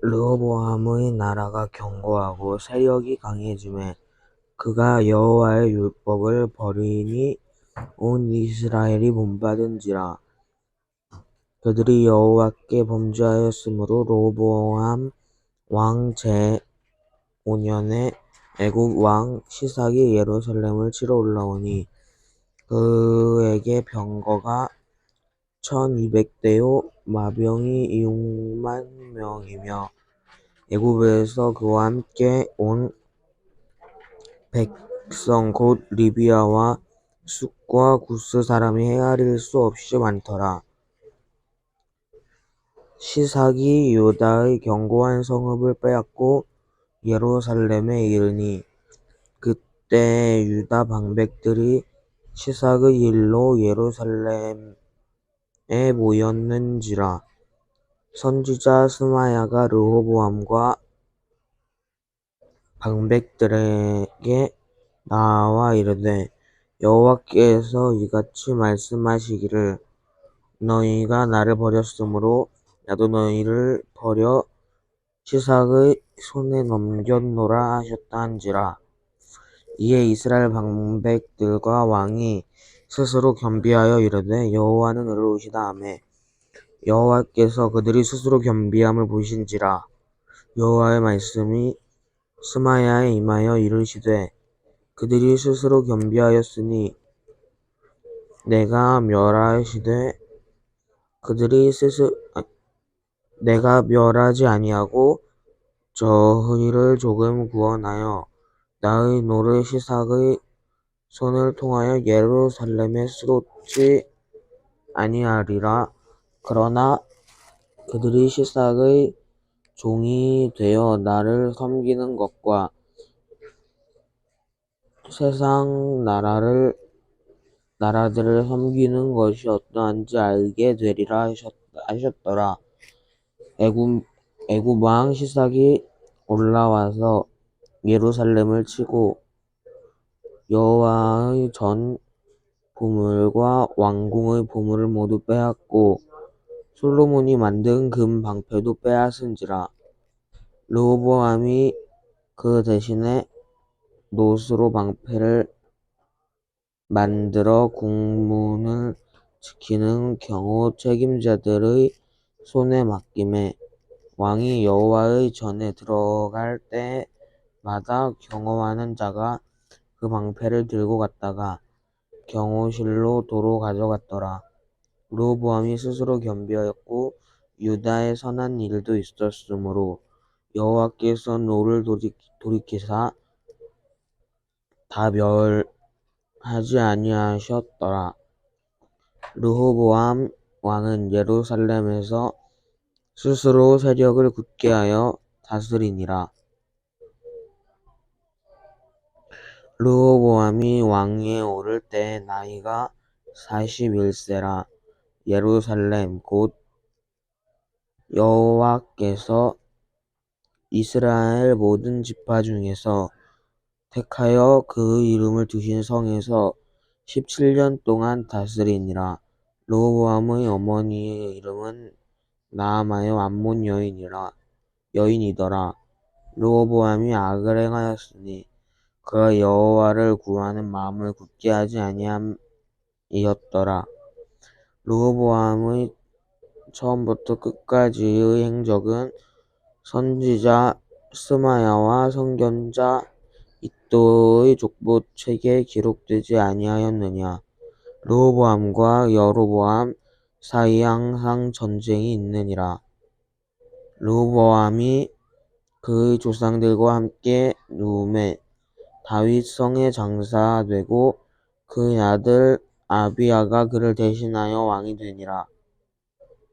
르호보암의 나라가 견고하고 세력이 강해짐에 그가 여호와의 율법을 버리니 온 이스라엘이 본받은지라. 그들이 여호와께 범죄하였으므로 르호보암 왕제오 년에 애굽 왕 시삭이 예루살렘을 치러 올라오니 그에게 병거가 천이백 대요 마병이 육만 명이며 애굽에서 그와 함께 온 백성 곧 리비아와 숫과 구스 사람이 헤아릴 수 없이 많더라. 시삭이 유다의 견고한 성읍을 빼앗고 예루살렘에 이르니 그때 유다 방백들이 시삭의 일로 예루살렘 에 모였는지라 선지자 스마야가 르호보암과 방백들에게 나와 이르되 여호와께서 이같이 말씀하시기를 너희가 나를 버렸으므로 나도 너희를 버려 시삭의 손에 넘겼노라 하셨다 한지라 이에 이스라엘 방백들과 왕이 스스로 겸비하여 이르되 여호와는 의로우시다 하매 여호와께서 그들이 스스로 겸비함을 보신지라. 여호와의 말씀이 스마야에 임하여 이르시되 그들이 스스로 겸비하였으니 내가 멸하시되 그들이 스스 내가 멸하지 아니하고 저희를 조금 구원하여 나의 노릇 시삭의 손을 통하여 예루살렘에 쏟지 아니하리라 그러나 그들이 시삭의 종이 되어 나를 섬기는 것과 세상 나라를 나라들을 섬기는 것이 어떠한지 알게 되리라 하셨더라. 애굽 애굽 왕 시삭이 올라와서 예루살렘을 치고 여호와의 전 보물과 왕궁의 보물을 모두 빼앗고 솔로몬이 만든 금 방패도 빼앗은지라. 르호보암이 그 대신에 노스로 방패를 만들어 국문을 지키는 경호 책임자들의 손에 맡김에 왕이 여호와의 전에 들어갈 때 마다 경호하는 자가 그 방패를 들고 갔다가 경호실로 도로 가져갔더라. 르호보암이 스스로 겸비하였고 유다에 선한 일도 있었으므로 여호와께서 노를 돌이키사 다 멸하지 아니하셨더라. 르호보암 왕은 예루살렘에서 스스로 세력을 굳게 하여 다스리니라. 르호보암이 왕위에 오를 때 나이가 사십일 세라 예루살렘 곧 여호와께서 이스라엘 모든 지파 중에서 택하여 그 이름을 두신 성에서 십칠 년 동안 다스리니라. 르호보암의 어머니의 이름은 나아마여 암몬 여인이라 여인이더라. 르호보암이 악을 행하였으니 그가 여호와를 구하는 마음을 굳게 하지 아니함이었더라. 르호보암의 처음부터 끝까지의 행적은 선지자 스마야와 선견자 이도의 족보책에 기록되지 아니하였느냐. 르호보암과 여로보암 사이에 항상 전쟁이 있느니라. 르호보암이 그의 조상들과 함께 누움에 다윗 성에 장사되고 그의 아들 아비야가 그를 대신하여 왕이 되니라.